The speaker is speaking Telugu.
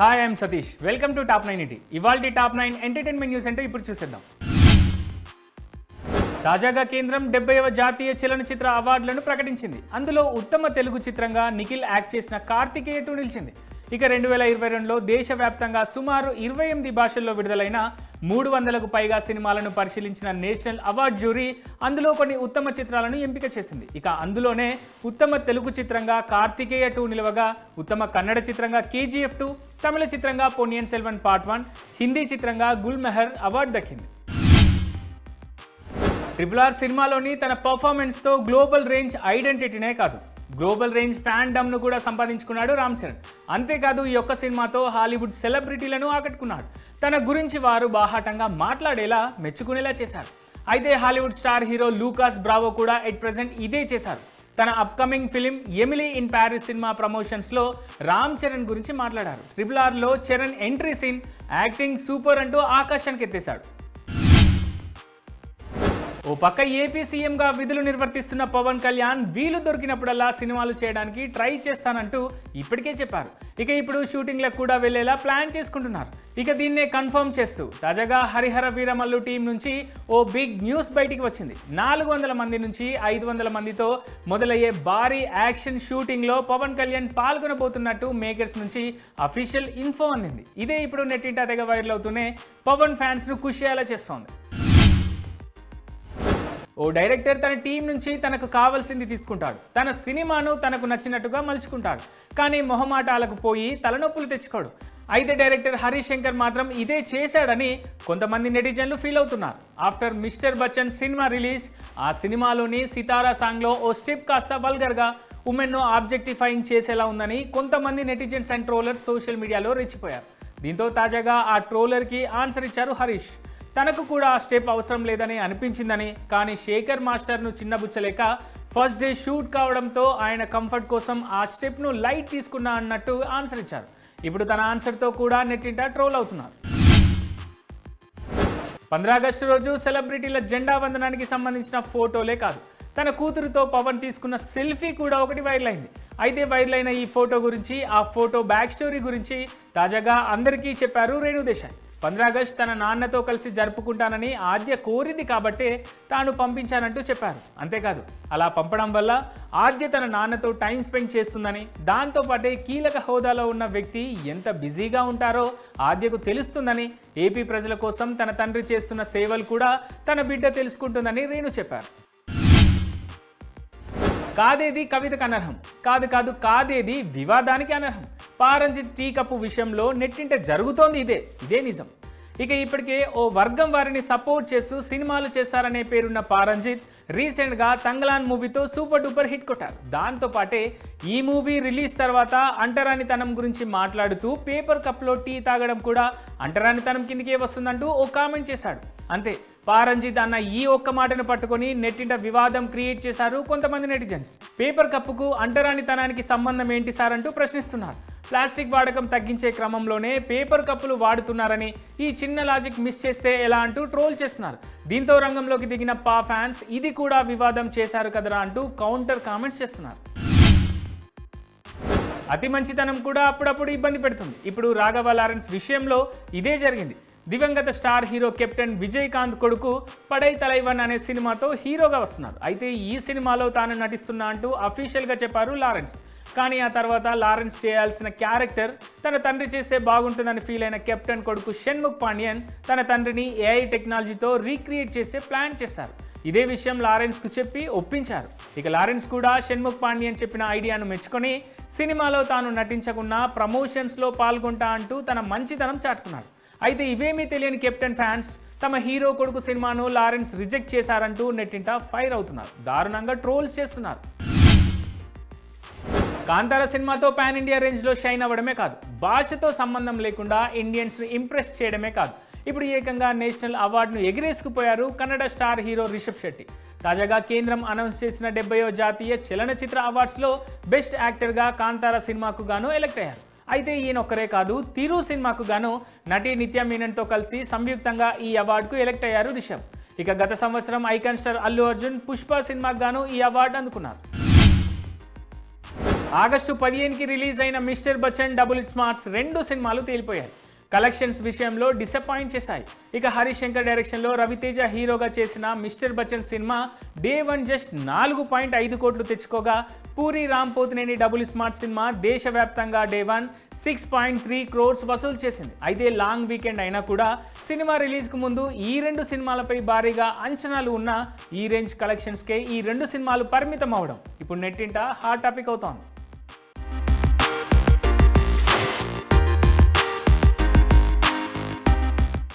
Hi I'm Satish welcome to top nine ET ఇవాల్టి టాప్ నైన్ ఎంటర్టైన్మెంట్ న్యూస్ అంటే ఇప్పుడు చూసేద్దాం. తాజాగా కేంద్రం డెబ్బైవ జాతీయ చలనచిత్ర అవార్డులను ప్రకటించింది. అందులో ఉత్తమ తెలుగు చిత్రంగా నిఖిల్ యాక్ట్ చేసిన కార్తికేయ టూ నిలిచింది. ఇక రెండు వేల ఇరవై రెండులో దేశవ్యాప్తంగా సుమారు ఇరవై ఎనిమిది భాషల్లో విడుదలైన మూడు వందలకు పైగా సినిమాలను పరిశీలించిన నేషనల్ అవార్డ్ జ్యూరీ అందులో కొన్ని ఉత్తమ చిత్రాలను ఎంపిక చేసింది. ఇక అందులోనే ఉత్తమ తెలుగు చిత్రంగా కార్తికేయ టూ నిలవగా ఉత్తమ కన్నడ చిత్రంగా కేజీఎఫ్ టూ తమిళ చిత్రంగా పొన్నియన్ సెల్వన్ పార్ట్ వన్ హిందీ చిత్రంగా గుల్ మెహర్ అవార్డు దక్కింది. ట్రిపుల్ ఆర్ సినిమాలోని తన పర్ఫార్మెన్స్తో గ్లోబల్ రేంజ్ ఐడెంటిటీనే కాదు. గ్లోబల్ రేంజ్ ఫ్యాండమ్ను కూడా సంపాదించుకున్నాడు రామ్ చరణ్. అంతేకాదు ఈ ఒక్క సినిమాతో హాలీవుడ్ సెలబ్రిటీలను ఆకట్టుకున్నాడు. తన గురించి వారు బాహాటంగా మాట్లాడేలా మెచ్చుకునేలా చేశారు. అయితే Hollywood star hero Lucas Bravo కూడా ఎట్ ప్రెసెంట్ ఇదే చేశారు. తన upcoming film Emily in Paris cinema ప్రమోషన్స్లో Ram Charan గురించి మాట్లాడారు. Triple ఆర్లో Charan entry scene acting super అంటూ ఆకాశానికి ఎత్తేశాడు ఓ పక్క ఏపీ సీఎంగా విధులు నిర్వర్తిస్తున్న పవన్ కళ్యాణ్ వీలు దొరికినప్పుడల్లా సినిమాలు చేయడానికి ట్రై చేస్తానంటూ ఇప్పటికే చెప్పారు. ఇక ఇప్పుడు షూటింగ్లకు కూడా వెళ్ళేలా ప్లాన్ చేసుకుంటున్నారు. ఇక దీన్నే కన్ఫర్మ్ చేస్తూ తాజాగా హరిహర వీరమల్లు టీం నుంచి ఓ బిగ్ న్యూస్ బయటికి వచ్చింది. నాలుగు వందల మంది నుంచి ఐదు వందల మందితో మొదలయ్యే భారీ యాక్షన్ షూటింగ్లో పవన్ కళ్యాణ్ పాల్గొనబోతున్నట్టు మేకర్స్ నుంచి అఫీషియల్ ఇన్ఫో అందింది. ఇదే ఇప్పుడు నెట్టింటా తెగ వైరల్ అవుతూనే పవన్ ఫ్యాన్స్ను ఖుషి అయ్యేలా చేస్తోంది. ఓ డైరెక్టర్ తన టీం నుంచి తనకు కావాల్సింది తీసుకుంటాడు. తన సినిమాను తనకు నచ్చినట్టుగా మలుచుకుంటాడు. కానీ మొహమాటాలకు పోయి తలనొప్పులు తెచ్చుకోడు. అయితే డైరెక్టర్ హరీష్ శంకర్ మాత్రం ఇదే చేశాడని కొంతమంది నెటిజన్లు ఫీల్ అవుతున్నారు. After mister Bachchan cinema release ఆ సినిమాలోని సితారా సాంగ్లో ఓ స్టెప్ కాస్త వల్గర్గా ఉమెన్ను ఆబ్జెక్టిఫైయింగ్ చేసేలా ఉందని కొంతమంది నెటిజన్స్ అండ్ ట్రోలర్స్ సోషల్ మీడియాలో రెచ్చిపోయారు. దీంతో తాజాగా ఆ ట్రోలర్కి ఆన్సర్ ఇచ్చారు హరీష్. తనకు కూడా ఆ స్టెప్ అవసరం లేదని అనిపించిందని కానీ శేఖర్ మాస్టర్ను చిన్నబుచ్చలేక ఫస్ట్ డే షూట్ కావడంతో ఆయన కంఫర్ట్ కోసం ఆ స్టెప్ను లైట్ తీసుకున్నా అన్నట్టు ఆన్సర్ ఇచ్చారు. ఇప్పుడు తన ఆన్సర్తో కూడా నెట్టింట ట్రోల్ అవుతున్నారు. ఆగస్టు రోజు సెలబ్రిటీల జెండా వందనానికి సంబంధించిన ఫోటోలే కాదు తన కూతురుతో పవన్ తీసుకున్న సెల్ఫీ కూడా ఒకటి వైరల్ అయింది అయితే వైరల్ అయిన ఈ ఫోటో గురించి ఆ ఫోటో బ్యాక్ స్టోరీ గురించి తాజాగా అందరికీ చెప్పారు పంద్రాగస్ట్ తన నాన్నతో కలిసి జరుపుకుంటానని ఆద్య కోరింది కాబట్టే తాను పంపించానంటూ చెప్పారు. అంతేకాదు అలా పంపడం వల్ల ఆద్య తన నాన్నతో టైం స్పెండ్ చేస్తుందని దాంతోపాటే కీలక హోదాలో ఉన్న వ్యక్తి ఎంత బిజీగా ఉంటారో ఆద్యకు తెలుస్తుందని ఏపీ ప్రజల కోసం తన తండ్రి చేస్తున్న సేవలు కూడా తన బిడ్డ తెలుసుకుంటుందని రేణు చెప్పారు. కాదేది కవితకు అనర్హం? కాదు కాదు కాదేది వివాదానికి అనర్హం? పారంజిత్ టీ కప్పు విషయంలో నెట్టింట జరుగుతోంది ఇదే ఇదే నిజం. ఇక ఇప్పటికే ఓ వర్గం వారిని సపోర్ట్ చేస్తూ సినిమాలు చేస్తారనే పేరున్న పారంజిత్ రీసెంట్గా తంగలాన్ మూవీతో సూపర్ డూపర్ హిట్ కొట్టారు. దాంతో పాటే ఈ మూవీ రిలీజ్ తర్వాత అంటరానితనం గురించి మాట్లాడుతూ పేపర్ కప్లో టీ తాగడం కూడా అంటరానితనం కిందకే వస్తుందంటూ ఓ కామెంట్ చేశాడు. అంతే పారంజిత్ అన్న ఈ ఒక్క మాటను పట్టుకొని నెట్టింట వివాదం క్రియేట్ చేశారు కొంతమంది నెటిజన్స్. పేపర్ కప్పుకు అంటరానితనానికి సంబంధం ఏంటి సార్ అంటూ ప్రశ్నిస్తున్నారు. ప్లాస్టిక్ వాడకం తగ్గించే క్రమంలోనే పేపర్ కప్పులు వాడుతున్నారని ఈ చిన్న లాజిక్ మిస్ చేస్తే ఎలా అంటూ ట్రోల్ చేస్తున్నారు. దీంతో రంగంలోకి దిగిన పా ఫ్యాన్స్ ఇది కూడా వివాదం చేశారు కదరా అంటూ కౌంటర్ కామెంట్స్ చేస్తున్నారు. అతి మంచితనం కూడా అప్పుడప్పుడు ఇబ్బంది పెడుతుంది. ఇప్పుడు రాఘవ లారెన్స్ విషయంలో ఇదే జరిగింది. దివంగత స్టార్ హీరో కెప్టెన్ విజయకాంత్ కొడుకు పడై తలైవన్ అనే సినిమాతో హీరోగా వస్తున్నారు. అయితే ఈ సినిమాలో తాను నటిస్తున్నా అంటూ అఫీషియల్గా చెప్పారు లారెన్స్. కానీ ఆ తర్వాత లారెన్స్ చేయాల్సిన క్యారెక్టర్ తన తండ్రి చేస్తే బాగుంటుందని ఫీల్ అయిన కెప్టెన్ కొడుకు షణ్ముఖ్ పాండ్యన్ తన తండ్రిని ఏఐ టెక్నాలజీతో రీక్రియేట్ చేసే ప్లాన్ చేశారు. ఇదే విషయం లారెన్స్కు చెప్పి ఒప్పించారు. ఇక లారెన్స్ కూడా షణ్ముఖ్ పాండ్యన్ చెప్పిన ఐడియాను మెచ్చుకొని సినిమాలో తాను నటించకుండా ప్రమోషన్స్లో పాల్గొంటా అంటూ తన మంచితనం చాటుకున్నాడు. అయితే ఇవేమీ తెలియని కెప్టెన్ ఫ్యాన్స్ తమ హీరో కొడుకు సినిమాను లారెన్స్ రిజెక్ట్ చేశారంటూ నెట్టింట ఫైర్ అవుతున్నారు. దారుణంగా ట్రోల్స్ చేస్తున్నారు. కాంతార సినిమాతో పాన్ ఇండియా రేంజ్లో షైన్ అవ్వడమే కాదు భాషతో సంబంధం లేకుండా ఇండియన్స్ను ఇంప్రెస్ చేయడమే కాదు. ఇప్పుడు ఏకంగా నేషనల్ అవార్డును ఎగిరేసుకుపోయారు కన్నడ స్టార్ హీరో రిషబ్ శెట్టి. తాజాగా కేంద్రం అనౌన్స్ చేసిన డెబ్బయో జాతీయ చలనచిత్ర అవార్డ్స్లో బెస్ట్ యాక్టర్గా కాంతార సినిమాకు గాను ఎలక్ట్ అయ్యారు. అయితే ఈయన ఒక్కరే కాదు తిరు సినిమాకు గాను నటి నిత్య మీనన్తో కలిసి సంయుక్తంగా ఈ అవార్డుకు ఎలక్ట్ అయ్యారు రిషబ్. ఇక గత సంవత్సరం ఐకాన్ స్టార్ అల్లు అర్జున్ పుష్ప సినిమాకు గాను ఈ అవార్డు అందుకున్నారు. ఆగస్టు పదిహేనుకి రిలీజ్ అయిన మిస్టర్ బచ్చన్ డబుల్ స్మార్ట్స్ రెండు సినిమాలు తేలిపోయాయి. కలెక్షన్స్ విషయంలో డిసప్పాయింట్ చేశాయి. ఇక హరీష్ శంకర్ డైరెక్షన్లో రవితేజ హీరోగా చేసిన mister Bachchan cinema day one just నాలుగు పాయింట్ ఐదు కోట్లు తెచ్చుకోగా Puri Ram Pothineni double smart cinema దేశవ్యాప్తంగా day one six point three crores వసూలు చేసింది. అయితే లాంగ్ వీకెండ్ అయినా కూడా సినిమా రిలీజ్కు ముందు ఈ రెండు సినిమాలపై భారీగా అంచనాలు ఉన్న ఈ రేంజ్ కలెక్షన్స్కే ఈ రెండు సినిమాలు పరిమితం అవడం ఇప్పుడు నెట్టింట హాట్ టాపిక్ అవుతోంది.